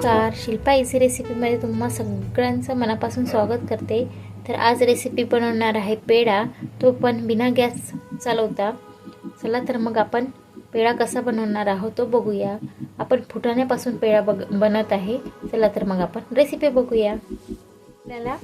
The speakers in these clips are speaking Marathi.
नमस्कार. शिल्पा इझी रेसिपीमध्ये तुम्हा सगळ्यांचं मनापासून स्वागत करते. तर आज रेसिपी बनवणार आहे पेढा. तो पण बिना गॅस चालवता. चला तर मग आपण पेढा कसा बनवणार आहोत तो बघूया. आपण फुटाण्यापासून पेढा बग बनत आहे. चला तर मग आपण रेसिपी बघूया. आपल्याला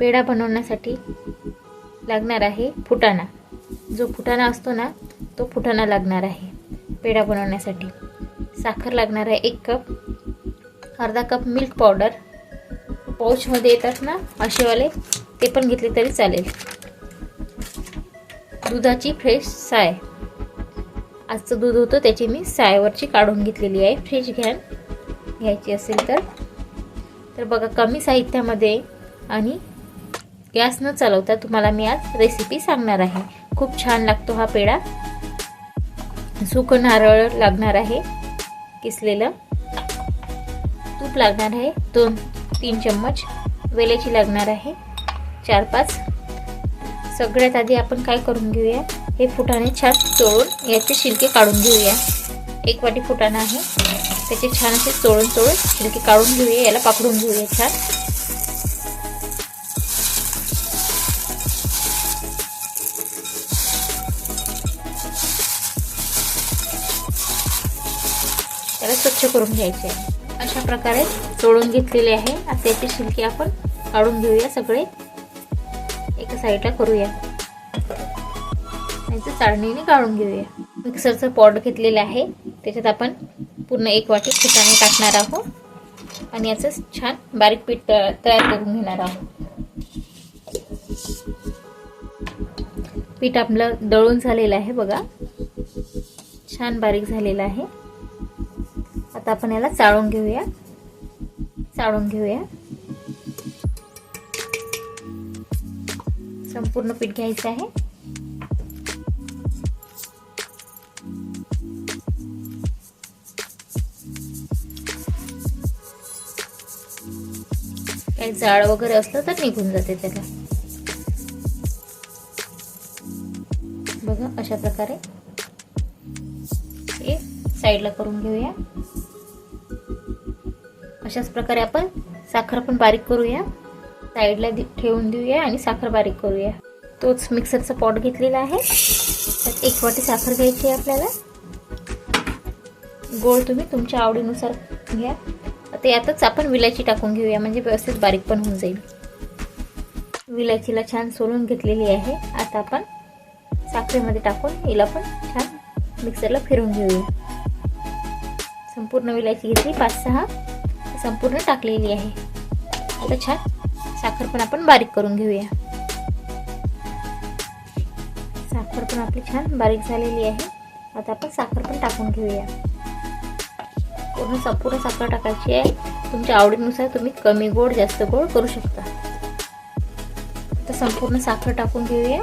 पेढा बनवण्यासाठी लागणार आहे फुटाणा. जो फुटाणा असतो ना तो फुटाणा लागणार आहे पेढा बनवण्यासाठी. साखर लागणार आहे एक कप. अर्धा कप मिल्क पावडर पाऊचमध्ये येतात ना असेवाले ते पण घेतले तरी चालेल. दुधाची फ्रेश साय. आजचं दूध होतं त्याची मी सायवरची काढून घेतलेली आहे. फ्रेश घ्यान घ्यायची असेल तर. तर बघा कमी साहित्यामध्ये आणि गॅस न चालवता तुम्हाला मी आज रेसिपी सांगणार आहे. खूप छान लागतो हा पेढा. सुकं नारळ लागणार आहे. किसलेलं. तूप लागणार आहे. दोन तीन चम्मच वेलेची लागणार आहे. चार पाच. सगळ्यात आधी आपण काय करून घेऊया? हे फुटाणे छान चोळून याचे शिलके काढून घेऊया. एक वाटी फुटाणा आहे. त्याचे छान असे चोळून चोळून शिलके काढून घेऊया. याला पाकडून घेऊया छान. त्याला स्वच्छ करून घ्यायचे आहे. अशा प्रकारे सोडून घेतलेले आहे. आता याचे शिलके आपण काढून घेऊया सगळे. एका साईडला करूया. याचं चाळणीने काढून घेऊया. मिक्सरचं पॉट घेतलेलं आहे. त्याच्यात आपण पूर्ण एक वाटी फुटाणे टाकणार आहोत. आणि याचं छान बारीक पीठ तयार करून घेणार आहोत. पीठ आपलं दळून झालेलं आहे बघा. छान बारीक झालेलं आहे. आता आपण याला चाळून घेऊया. चाळून घेऊया. संपूर्ण पीठ घ्यायचं आहे. काही जाळ वगैरे असलं तर निघून जाते त्याला. बघा अशा प्रकारे. हे साईडला करून घेऊया. अशाच प्रकारे आपण साखर पण बारीक करूया. साईडला ठेवून देऊया आणि साखर बारीक करूया. तोच मिक्सरचा पॉट घेतलेला आहे. त्यात एक वाटी साखर घ्यायची आहे आपल्याला. गोळ तुम्ही तुमच्या आवडीनुसार घ्या. आता यातच आपण विलायची टाकून घेऊया म्हणजे व्यवस्थित बारीक पण होऊन जाईल. विलायचीला छान सोलून घेतलेली आहे. आता आपण साखरेमध्ये टाकून हिला पण छान मिक्सरला फिरून घेऊया. संपूर्ण विलायची घेतली पाच सहा संपूर्ण टाकलेली आहे. आता छान साखर पण आपण बारीक करून घेऊया. साखर पण आपली छान बारीक झालेली आहे. आता आपण साखर पण टाकून घेऊया. पूर्ण संपूर्ण साखर टाकायची आहे. तुमच्या आवडीनुसार तुम्ही कमी गोड जास्त गोड करू शकता. तर संपूर्ण साखर टाकून घेऊया.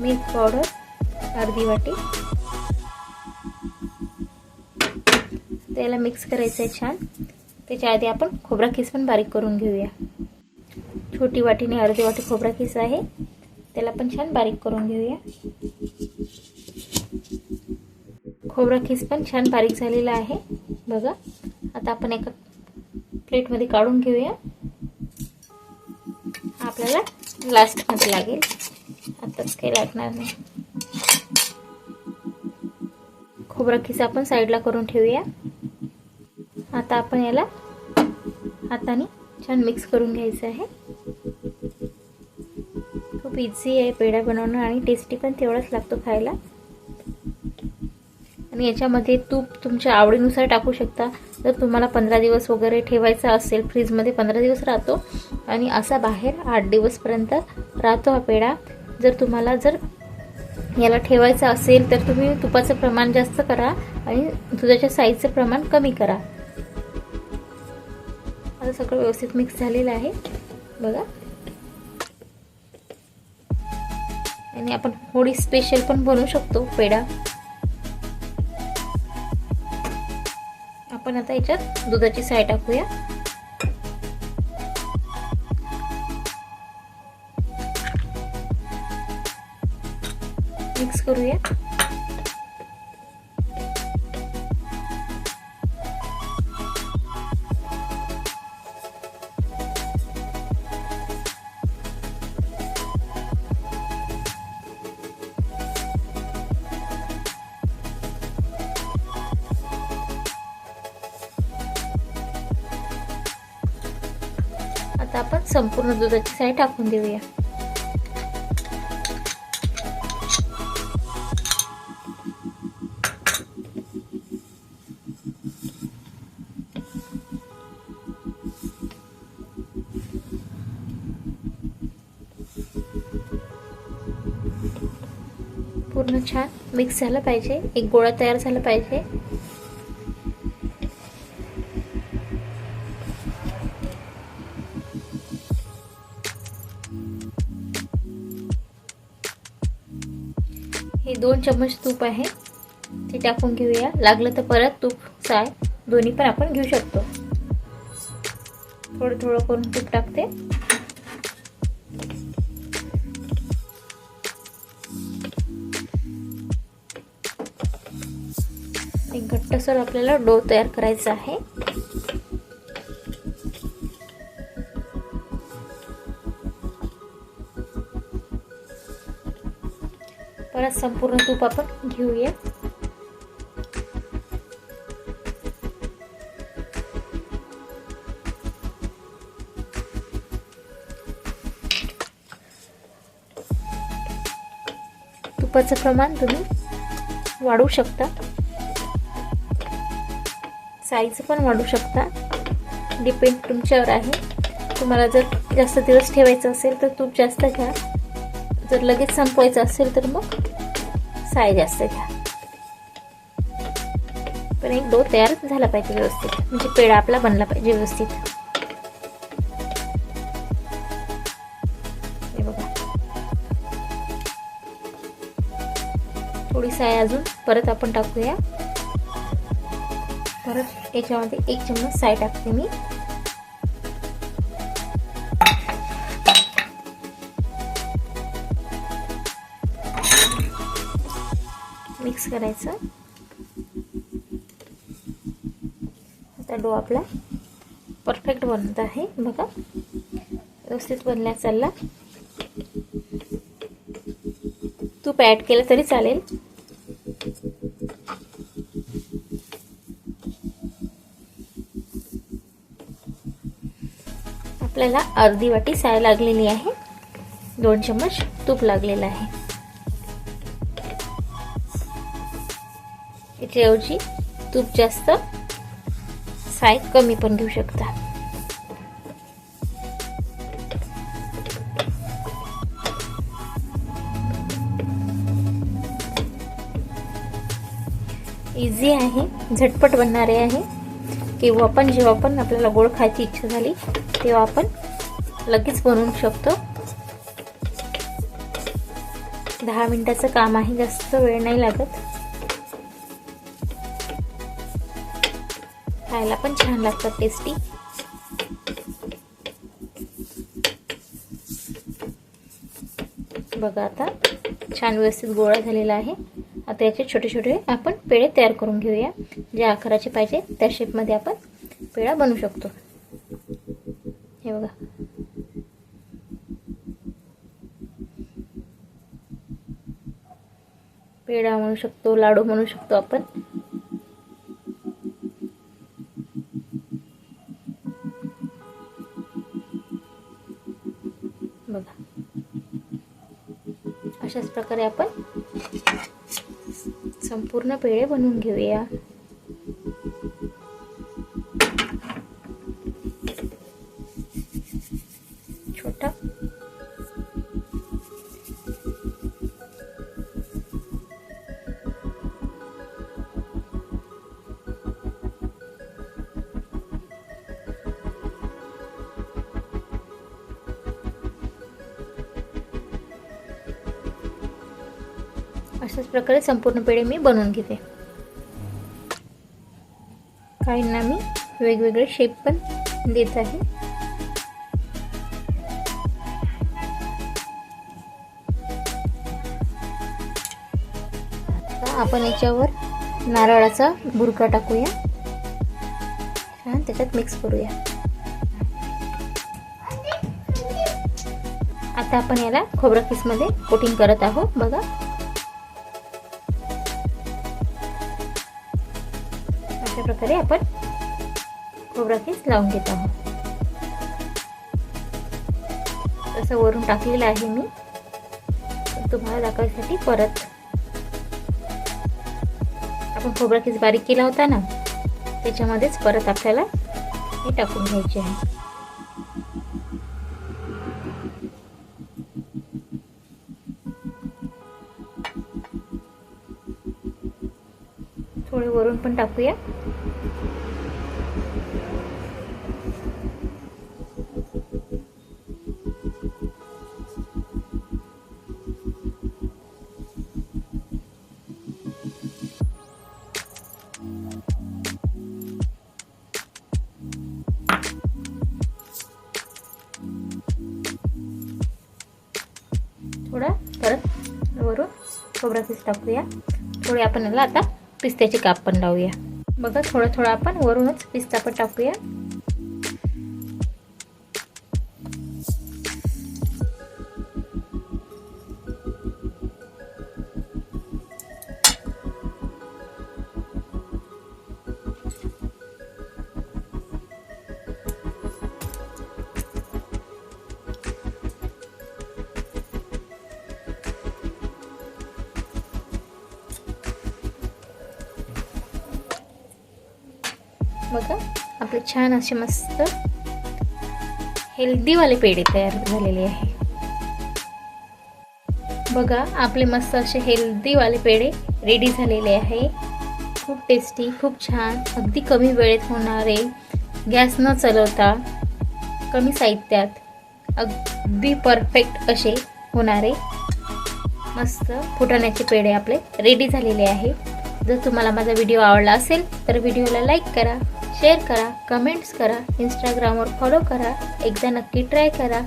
मिल्क पावडर अर्धी वाटी. त्याला मिक्स करायचं आहे छान. त्याच्या आधी आपण खोबरा किस पण बारीक करून घेऊया. छोटी वाटीने अर्धी वाटी खोबरा किस आहे. त्याला पण छान बारीक करून घेऊया. खोबरा खीस पण छान बारीक झालेला आहे. बघा आता आपण एका प्लेटमध्ये काढून घेऊया. आपल्याला लास्टमध्ये लागेल. आताच काही लागणार नाही. खोबरा खिसा आपण साईडला करून ठेवूया. आता आपण याला हाताने छान मिक्स करून घ्यायचं आहे. खूप इझी आहे पेढा बनवणं आणि टेस्टी पण तेवढाच लागतो खायला. आणि याच्यामध्ये तूप तुमच्या आवडीनुसार टाकू शकता. जर तुम्हाला पंधरा दिवस वगैरे ठेवायचा असेल फ्रीजमध्ये पंधरा दिवस राहतो. आणि असा बाहेर आठ दिवसपर्यंत राहतो हा पेढा. जर तुम्हाला जर याला ठेवायचं असेल तर तुम्ही तुपाचं प्रमाण जास्त करा आणि दुधाच्या साईजचं प्रमाण कमी करा. आता सगळं व्यवस्थित मिक्स झालेलं आहे. बघा. आणि आपण होळी स्पेशल पण बनवू शकतो पेढा. आपण आता याच्यात दुधाची साय टाकूया. करूया. आता आपण संपूर्ण दुधाची साय टाकून देऊया. छान मिक्स झालं पाहिजे. एक गोळा तयार झाला पाहिजे. हे दोन चम्मच तूप आहे. ते टाकून घेऊया. लागलं तर परत तूप साय दोन्ही पण आपण घेऊ शकतो. थोडं थोडं करून तूप टाकते. एक घट्टसर आपल्याला डो तयार करायचा आहे. परत संपूर्ण तूप आपण घेऊया. तुपाचं प्रमाण तुम्ही वाढवू शकता. साईज पण वाढू शकता. डिपेंड तुमच्यावर आहे. तुम्हाला जर जास्त दिवस ठेवायचं असेल तर तूप जास्त घ्या. जर लगेच संपवायचं असेल तर मग साय जास्त घ्या. पण एक डो तयार झाला पाहिजे व्यवस्थित. म्हणजे पेढा आपला बनला पाहिजे व्यवस्थित. हे बघा. थोडी साय अजून. परत आपण टाकूया. परत याच्यामध्ये एक चम्मच साय टाकते मी. मिक्स करायचं. आता डो आपला परफेक्ट बनत आहे. बघा व्यवस्थित बनल्या चालला. तूप ॲड केलं तरी चालेल. आपल्याला अर्धी वाटी साय लागलेली आहे. दोन चम्मच तूप लागलेलं आहे. याच्याऐवजी तूप जास्त साय कमी पण घेऊ शकता. इझी आहे. झटपट बनणारे आहे. किंवा पण जेव्हा पण आपल्याला गोड खायची इच्छा झाली तेव्हा आपण लगेच बनवू शकतो. दहा मिनिटाचं काम आहे जास्त वेळ नाही लागत. खायला पण छान लागतात टेस्टी बघा आता छान व्यवस्थित गोळा झालेला आहे. आता याचे छोटे छोटे आपण पेढे तयार करून घेऊया. ज्या आकाराचे पाहिजे त्या शेपमध्ये आपण पेढा बनवू शकतो. हे बघा. पेढा म्हणू शकतो लाडू म्हणू शकतो आपण. बघा. अशाच प्रकारे आपण संपूर्ण पेढे बनवून घेऊया. अशाच प्रकारे संपूर्ण पेढे मी बनवून घेते. काहींना मी वेगवेगळे शेप पण देत आहे. आपण याच्यावर नारळाचा बुरका टाकूया. छान त्याच्यात मिक्स करूया. आता आपण याला खोबरा किसमध्ये कोटिंग करत आहोत. बघा. अशा प्रकारे आपण खोबरा केस लावून घेत आहोत. तसं वरून टाकलेलं आहे मी. तुम्हाला दाखवण्यासाठी परत आपण खोबरा केस बारीक केला होता ना त्याच्यामध्येच परत आपल्याला हे टाकून घ्यायचे आहे. थोडे वरून पण टाकूया थोडा परत वरून खोबरा किस टाकूया थोडे आपण याला आता पिस्त्याचे काप पण लावूया. बघा थोडं थोडं आपण वरूनच पिस्ता पण टाकूया. बघा आपले छान असे मस्त हेल्दीवाले पेढे तयार झालेले आहे. बघा आपले मस्त असे हेल्दीवाले पेढे रेडी झालेले आहे. खूप टेस्टी खूप छान अगदी कमी वेळेत होणारे गॅस न चालवता कमी साहित्यात अगदी परफेक्ट असे होणारे मस्त फुटाण्याचे पेढे आपले रेडी झालेले आहे. जर तुम्हाला माझा व्हिडिओ आवडला असेल तर व्हिडिओला लाईक करा. शेअर करा कमेंट्स करा इंस्टाग्रामवर फॉलो करा. एकदा नक्की ट्राय करा.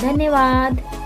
धन्यवाद.